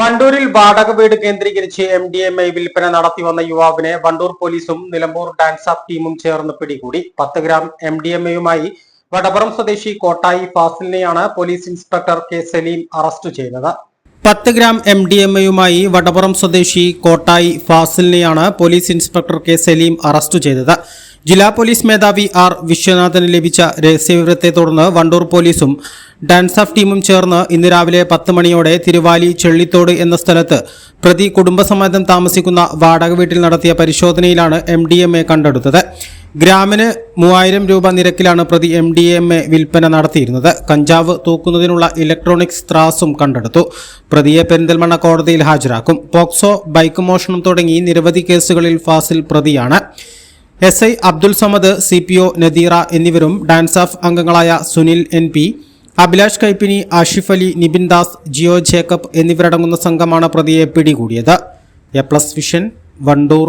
വണ്ടൂരിൽ വാടക വീട് കേന്ദ്രീകരിച്ച് എം ഡി എം ഐ വിൽപ്പന നടത്തി വന്ന യുവാവിനെ വണ്ടൂർ പോലീസും നിലമ്പൂർ ഡാൻസ് ആപ്പ് ടീമും ചേർന്ന് പിടികൂടി. പത്ത് ഗ്രാം എം ഡി എം എയുമായി വടപുറം സ്വദേശി Kottayi ഫാസിലിനെയാണ് police inspector K Saleem arrest ചെയ്തത്. പത്ത് ഗ്രാം എം ഡി എം എയുമായി വടപുറം സ്വദേശി Kottayi ഫാസിലിനെയാണ് police inspector K Saleem arrest ചെയ്തത്. ജില്ലാ പോലീസ് മേധാവി ആർ വിശ്വനാഥന് ലഭിച്ച രഹസ്യവിവരത്തെ തുടർന്ന് വണ്ടൂർ പോലീസും ഡാൻസ് ഓഫ് ടീമും ചേർന്ന് ഇന്ന് രാവിലെ പത്ത് മണിയോടെ തിരുവാലി ചെള്ളിത്തോട് എന്ന സ്ഥലത്ത് പ്രതി കുടുംബസമേതം താമസിക്കുന്ന വാടക വീട്ടിൽ നടത്തിയ പരിശോധനയിലാണ് എം ഡി എം എ കണ്ടെടുത്തത്. ഗ്രാമിന് മൂവായിരം രൂപ നിരക്കിലാണ് പ്രതി എം ഡി എം എ വിൽപ്പന നടത്തിയിരുന്നത്. കഞ്ചാവ് തൂക്കുന്നതിനുള്ള ഇലക്ട്രോണിക്സ് ത്രാസും കണ്ടെടുത്തു. പ്രതിയെ പെരിന്തൽമണ്ണ കോടതിയിൽ ഹാജരാക്കും. പോക്സോ ബൈക്ക് മോഷണം തുടങ്ങി നിരവധി കേസുകളിൽ ഫാസിൽ പ്രതിയാണ്. S I Abdul Samad C P O Nadeera എന്നിവരും ഡാൻസ് ഓഫ് അംഗങ്ങളായ Sunil N P Abhilash Kaippini Ashif Ali Nibin Das Jio Jacob എന്നിവരടങ്ങുന്ന സംഘമാണ് പ്രതിയെ പിടികൂടിയത്. A plus vision Wandoor.